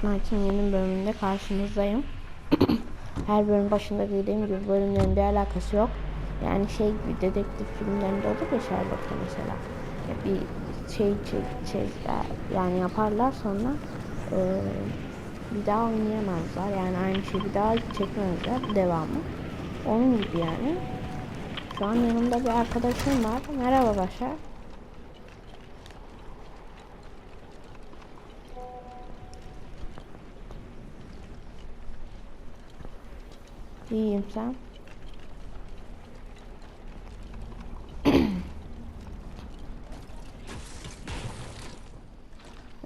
Fortnite'ın yeni bölümünde karşınızdayım. Her bölüm başında dediğim gibi bölümlerin bir alakası yok. Yani şey gibi dedektif filmlerinde olur ya Sherlock'ta mesela. Ya bir şey çek, çek, yani yaparlar sonra e, bir daha oynayamazlar. Yani aynı şeyi bir daha çekmezler devamı. Onun gibi yani. Şu an yanımda bir arkadaşım var. Merhaba Başar. İyiyim sen.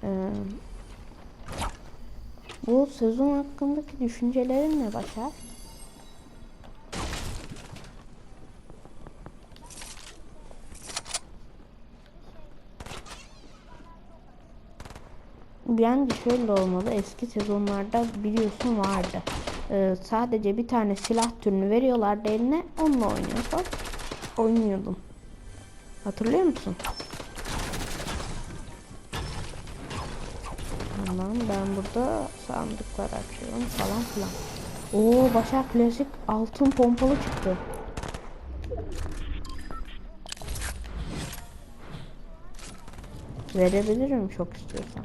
Ee, bu sezon hakkındaki düşüncelerin ne Başar? Yani şöyle olmalı. Eski sezonlarda biliyorsun vardı. Ee, sadece bir tane silah türünü veriyorlardı eline. Onunla oynuyorsun. Oynuyordum. Hatırlıyor musun? Tamam ben burada sandıklar açıyorum falan filan. Oo Başak klasik altın pompalı çıktı. Verebilirim çok istiyorsan.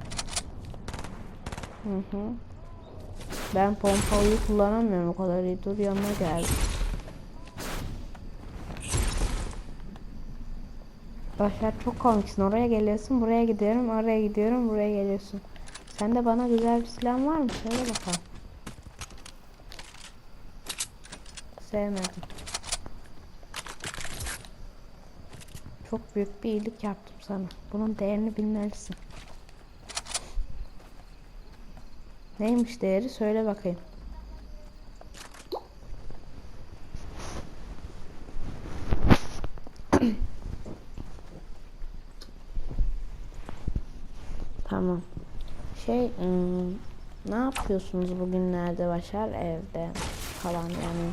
Hı hı. Ben pompalıyı kullanamıyorum o kadar iyi. Dur yanına geldi. Başar çok komiksin. Oraya geliyorsun, buraya gidiyorum, oraya gidiyorum, buraya geliyorsun. Sen de bana güzel bir silah var mı? Söyle bakalım. Sevmedim. Çok büyük bir iyilik yaptım sana. Bunun değerini bilmelisin. Neymiş değeri söyle bakayım. tamam. Şey ım, ne yapıyorsunuz bugünlerde Başar evde falan yani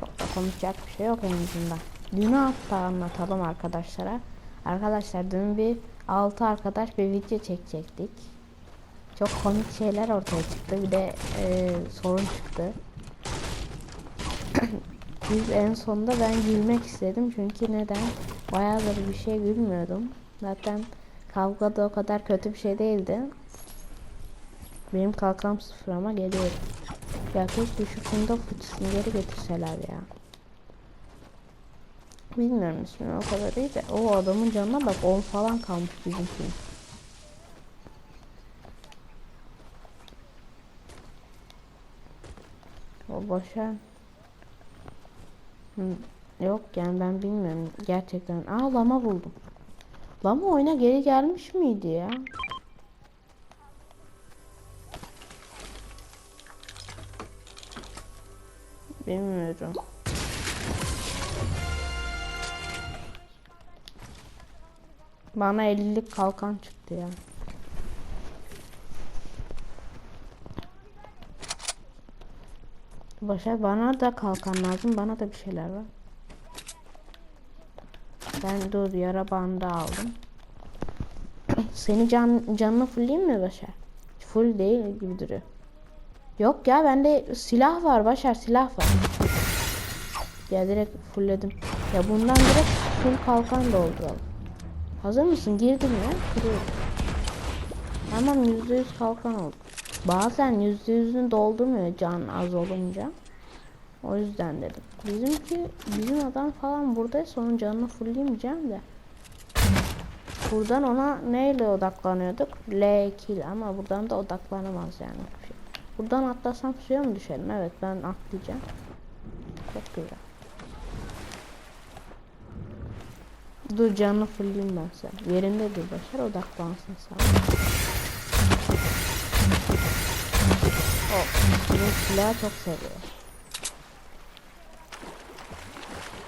çok da konuşacak bir şey yok en azından. Dünü hatta anlatalım arkadaşlara. Arkadaşlar dün bir 6 arkadaş bir video çekecektik. Çok komik şeyler ortaya çıktı. Bir de e, sorun çıktı. Biz en sonunda ben gülmek istedim. Çünkü neden? Bayağıdır bir şey gülmüyordum. Zaten kavga da o kadar kötü bir şey değildi. Benim kalkam sıfır ama geliyor. Ya keşke şu funda fıçısını geri getirseler ya. Bilmiyorum ismini o kadar değil de. O adamın canına bak 10 falan kalmış bizimki. O boşa. Yok yani ben bilmiyorum gerçekten. Aa lama buldum. Lama oyuna geri gelmiş miydi ya? Bilmiyorum. Bana 50'lik kalkan çıktı ya. Başa bana da kalkan lazım. Bana da bir şeyler var. Ben dur yara bandı aldım. Seni can canını fullleyeyim mi Başar? Full değil gibi duruyor. Yok ya bende silah var Başar silah var. Ya direkt fullledim. Ya bundan direkt full kalkan dolduralım. Hazır mısın? Girdim ya. Kuruyorum. Tamam %100 kalkan oldu. Bazen %100'ünü doldurmuyor can az olunca. O yüzden dedim. Bizimki bizim adam falan buradaysa onun canını fullleyemeyeceğim de. Buradan ona neyle odaklanıyorduk? L2 ile ama buradan da odaklanamaz yani. Buradan atlasam suya mı düşerim? Evet ben atlayacağım. Çok güzel. Dur canını fullleyeyim ben sen. Yerinde dur Başar odaklansın sen. O benim silahı çok seviyor.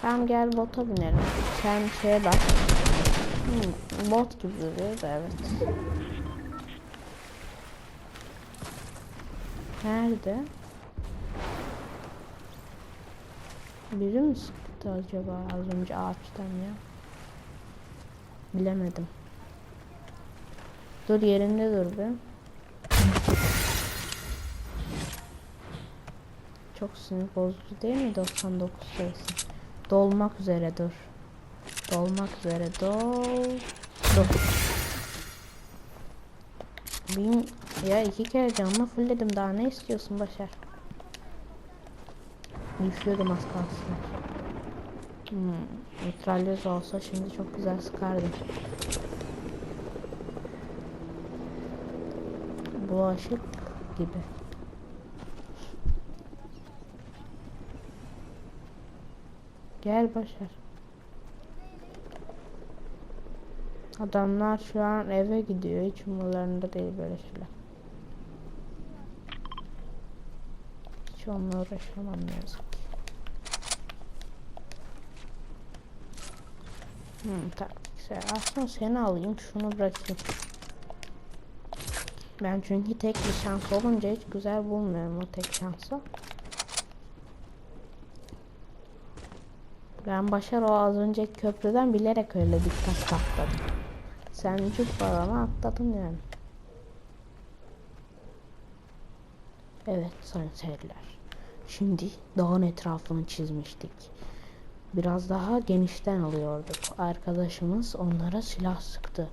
Tamam gel bota binelim. Sen şeye bak. Hmm, bot gibi duruyor da evet. Nerede? Biri mi sıktı acaba az önce ağaçtan ya? Bilemedim. Dur yerinde dur be. Çok sinir bozucu değil mi 99 sayısı? Dolmak üzere dur. Dolmak üzere dol. Dur. Bin ya iki kere canımı fullledim daha ne istiyorsun Başar? Düşüyordum az kalsın. Hmm, mitralyoz olsa şimdi çok güzel sıkardım. Bulaşık gibi. Gel Başar. Adamlar şu an eve gidiyor. Hiç umurlarında değil böyle şeyler. Hiç onunla uğraşamam yazık. Hmm, taktiksel. Aslında seni alayım şunu bırakayım. Ben çünkü tek bir şans olunca hiç güzel bulmuyorum o tek şansı. Ben Başar o az önceki köprüden bilerek öyle dikkat atladım. Sen cüp balama atladın yani. Evet sayın seyirciler. Şimdi dağın etrafını çizmiştik. Biraz daha genişten alıyorduk. Arkadaşımız onlara silah sıktı.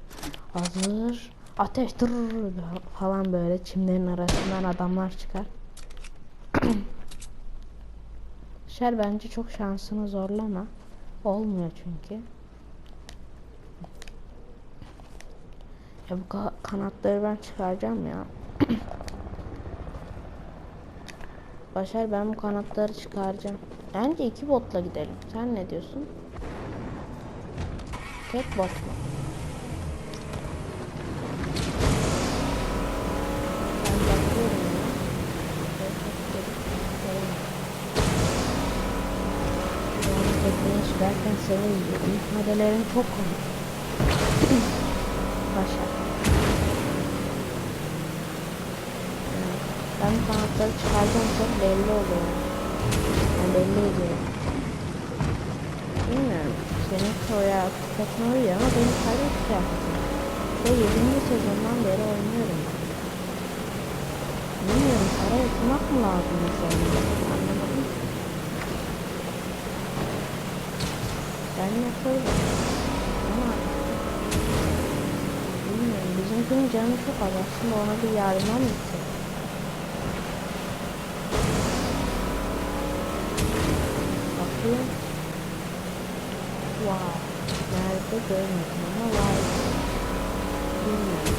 Hazır. Ateş falan böyle çimlerin arasından adamlar çıkar. Şer bence çok şansını zorlama. Olmuyor çünkü. Ya bu ka- kanatları ben çıkaracağım ya. Başar ben bu kanatları çıkaracağım. Bence iki botla gidelim. Sen ne diyorsun? Tek bot mu? Ben bakıyorum ya. Yani tekneye sürerken seni izliyorum. İfadelerin çok komik. Yani Ben kanatları çıkaracağım çok belli oluyor. Yani belli ediyor. Bilmiyorum. Senin koya kıyafetine uyuyor ama benim sadece kıyafetim. Ve 7. sezondan beri oynuyorum. Bilmiyorum para yatırmak mı lazım mesela? Anlamadım ki. Ben yaparım. Ama bilmiyorum. Bizimkinin canı çok az. Aslında ona bir yardıma mı gitsek? Bakıyorum. Wow. Nerede görmedim ama var. Bilmiyorum.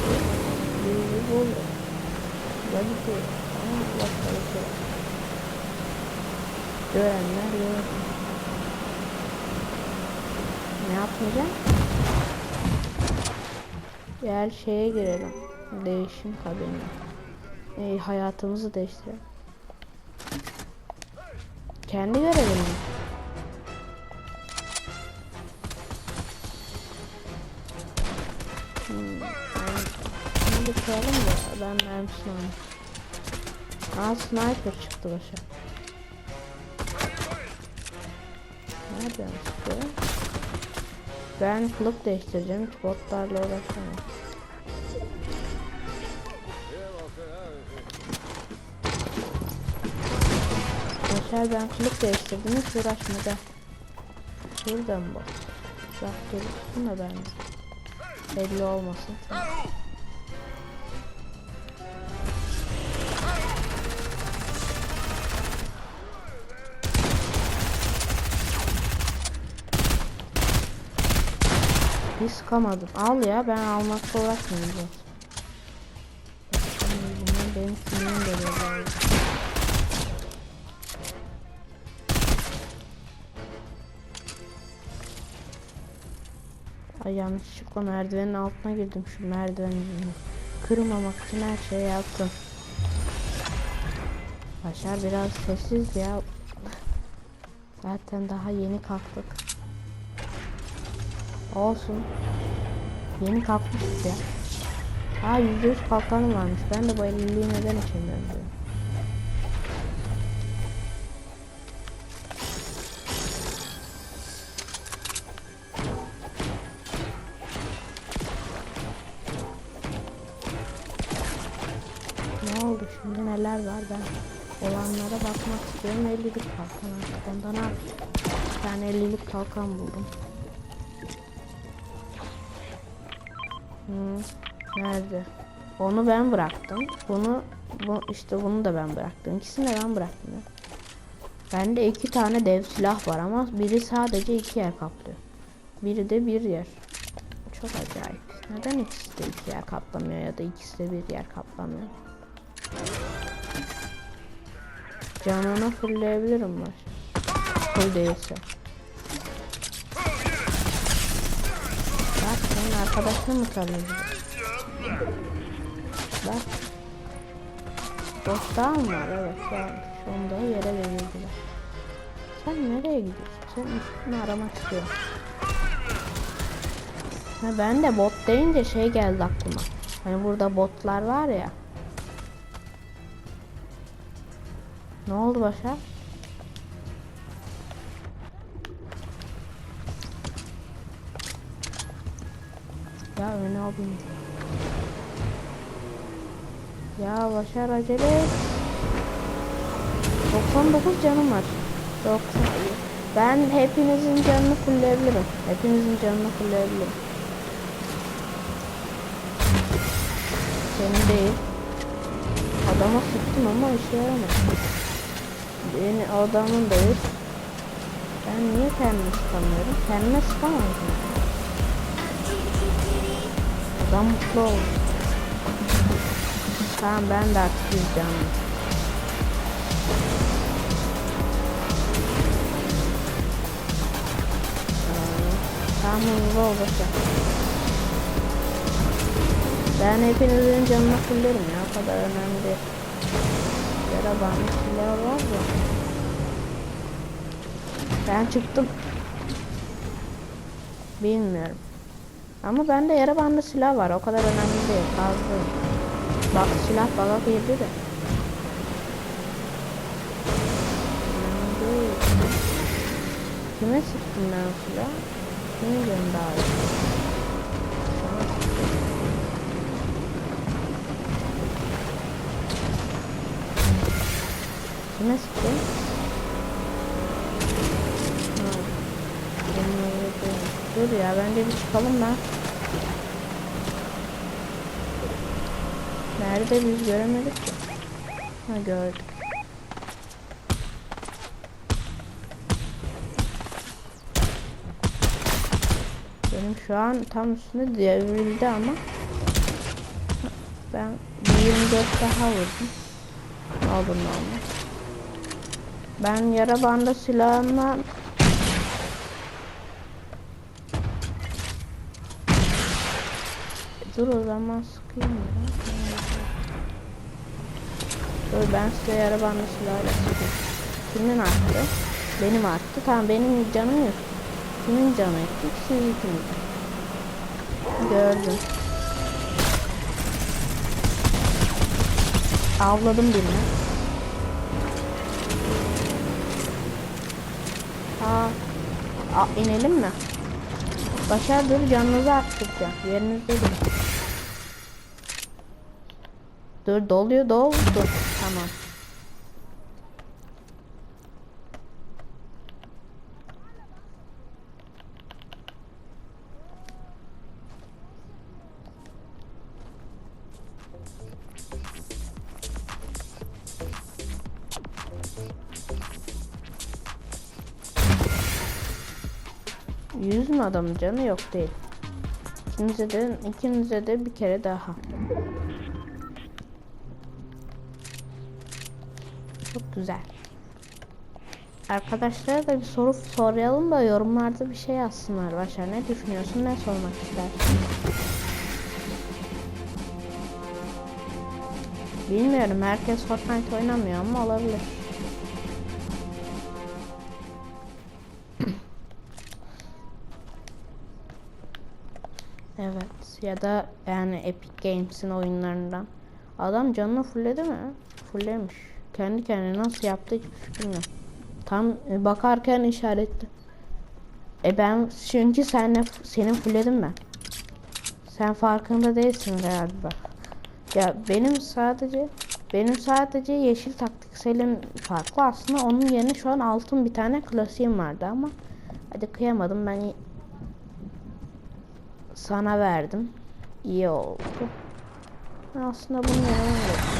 Bizi buldu. Böyle bir şey. Ama şey. Görenler görsün. Ne yapacağım? Gel şeye girelim. Değişim kabinine. Ee, hayatımızı değiştirelim. Kendi görevim? Hmm, ben da ben mermisini alayım. Aa sniper çıktı başa. Nereden çıktı? Ben kılık değiştireceğim. Botlarla uğraşamam. Başar ben kılık değiştirdim. Hiç uğraşma gel. Şuradan bak. Bak dursun da ben. Belli olmasın. Hiç sıkamadım. Al ya ben almakla uğraşmayacağım. Benim, benim sinirim geliyor. Ay yanlışlıkla merdivenin altına girdim şu merdiven yüzünden. Kırmamak için her şeyi yaptım. Başar biraz sessiz ya. Zaten daha yeni kalktık. Olsun. Yeni kalkmışız ya. Aa yüzde yüz kalkanım varmış. Ben de bu elliliği neden içemiyorum diyorum. Ne oldu şimdi neler var ben olanlara bakmak istiyorum. 50'lik kalkan artık. Ondan al. Bir tane 50'lik kalkan buldum. Hmm, nerede? Onu ben bıraktım. Bunu bu işte bunu da ben bıraktım. İkisini de ben bıraktım. Ya. Bende iki tane dev silah var ama biri sadece iki yer kaplıyor. Biri de bir yer. Çok acayip. Neden ikisi de iki yer kaplamıyor ya da ikisi de bir yer kaplamıyor? Canını fullleyebilirim var. Full değilse. Arkadaşını mı tanıyorsun? Bak. Dostağın var evet varmış. Onu da yere verildiler. Sen nereye gidiyorsun? Sen üstünü aramak istiyorum. Ha, ben de bot deyince şey geldi aklıma. Hani burada botlar var ya. Ne oldu Başar? Alayım. Ya Başar acele et. 99 canım var. 90. Ben hepinizin canını fullleyebilirim. Hepinizin canını fullleyebilirim. Senin değil. Adama sıktım ama işe yaramadı. Beni adamın değil. Ben niye kendimi sıkamıyorum? Kendime sıkamazdım. Adam mutlu oldu. Tamam ben de artık yüzeceğim. Tamam hızlı ol. Ben hepinizin canını fullerim ya o kadar önemli değil. Yara bana silah var da. Ben çıktım. Bilmiyorum. Ama bende yara bandı silah var. O kadar önemli değil. Fazla. Bak silah bana girdi de. Kime sıktım ben iyi? Sana sıktım. Kime sıktım? Ha. Benim öyle değil. Dur ya bence bir çıkalım da. Nerede biz göremedik ki. Ha gördük. Benim şu an tam üstünde devrildi ama ben bir 24 daha vurdum. Ne olur ne. Ben yara bandı silahımla Dur o zaman sıkayım ya. Dur ben size yara bandı sıkayım. Kimin arttı? Benim arttı. Tamam benim canım yok. Kimin canı ektik? Siz ikiniz. Gördüm. Avladım birini. Aa, a, inelim mi? Başar dur canınızı arttıracağım. Yerinizde durun. Dur doluyor dol. Dur tamam. Yüz mü adamın canı yok değil. İkinize de, ikinize de bir kere daha. Çok güzel. Arkadaşlara da bir soru soralım da yorumlarda bir şey yazsınlar. Başar ne düşünüyorsun, ne sormak istersin? Bilmiyorum, herkes Fortnite oynamıyor ama olabilir. Evet ya da yani Epic Games'in oyunlarından. Adam canını fullledi mi? Fulllemiş. Kendi kendine nasıl yaptı fikrim yok. Tam e, bakarken işaretli. E ben çünkü senle senin fullledim ben. Sen farkında değilsin galiba. Ya benim sadece Benim sadece yeşil taktikselim farklı. Aslında onun yerine şu an altın bir tane klasiğim vardı ama hadi kıyamadım ben sana verdim. İyi oldu. Aslında yok. Yok,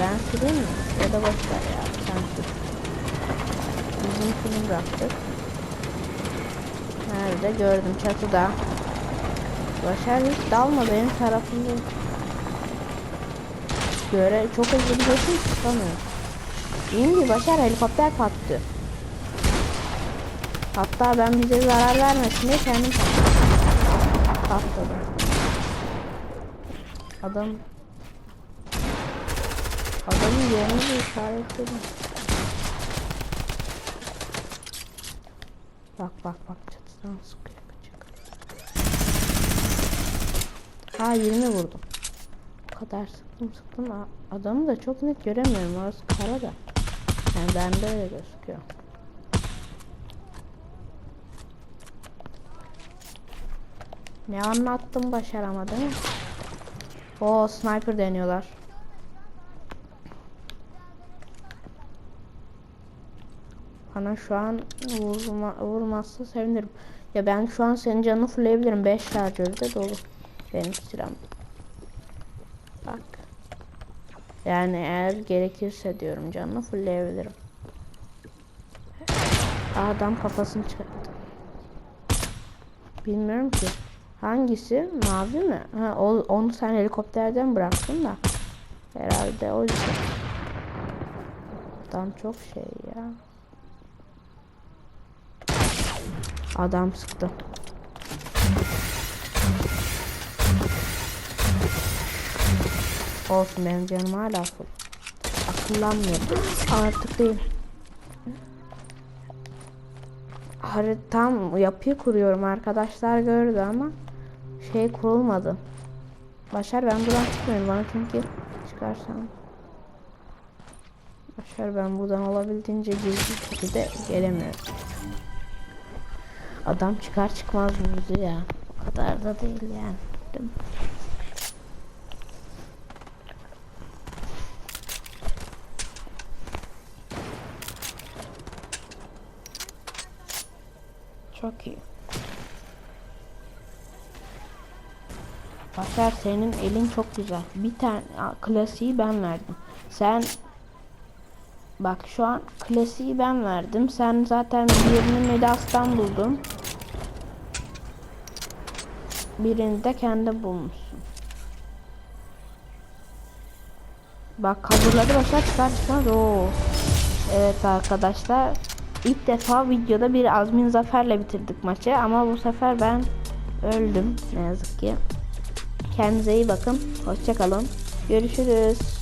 Ben süreyim mi? Ya da boş ver ya. Sen sür. Bizim film bıraktık. Nerede? Gördüm çatıda. Başar hiç dalma benim tarafımda. Göre çok hızlı gidiyorsun tutamıyorum. İyi mi Başar helikopter patlıyor. Hatta ben bize zarar vermesin diye kendim. Patladım. Adam Adamın yerini de işaretledim. Bak bak bak çatıdan sıkıyor kaçak. Ha 20 vurdum. Bu kadar sıktım sıktım. Adamı da çok net göremiyorum. Orası kara da. Yani bende öyle gözüküyor. Ne anlattım başaramadım. O sniper deniyorlar. Bana şu an vurma, vurmazsa sevinirim. Ya ben şu an senin canını fulleyebilirim. 5 şarjörü de dolu. Benim silahım. Bak. Yani eğer gerekirse diyorum canını fullleyebilirim. Adam kafasını çıkarttı. Bilmiyorum ki. Hangisi? Mavi mi? Ha, onu sen helikopterden bıraktın da. Herhalde o yüzden. Adam çok şey ya. Adam sıktı. Olsun benim canım hala full. Akıllanmıyor. Artık değil. Haritam yapıyı kuruyorum arkadaşlar gördü ama şey kurulmadı. Başar ben buradan çıkmıyorum bana çünkü çıkarsam. Başar ben buradan olabildiğince gizli şekilde gelemiyorum. Adam çıkar çıkmaz vurdu ya. O kadar da değil yani. Değil mi? Çok iyi. Başar senin elin çok güzel. Bir tane klasiği ben verdim. Sen Bak şu an klasiği ben verdim. Sen zaten birini Midas'tan buldun. Birini de kendi bulmuşsun. Bak kabulleri başa çıkar çıkmaz. Oo. Evet arkadaşlar. İlk defa videoda bir Azmin Zafer'le bitirdik maçı. Ama bu sefer ben öldüm. Ne yazık ki. Kendinize iyi bakın. Hoşçakalın. Görüşürüz.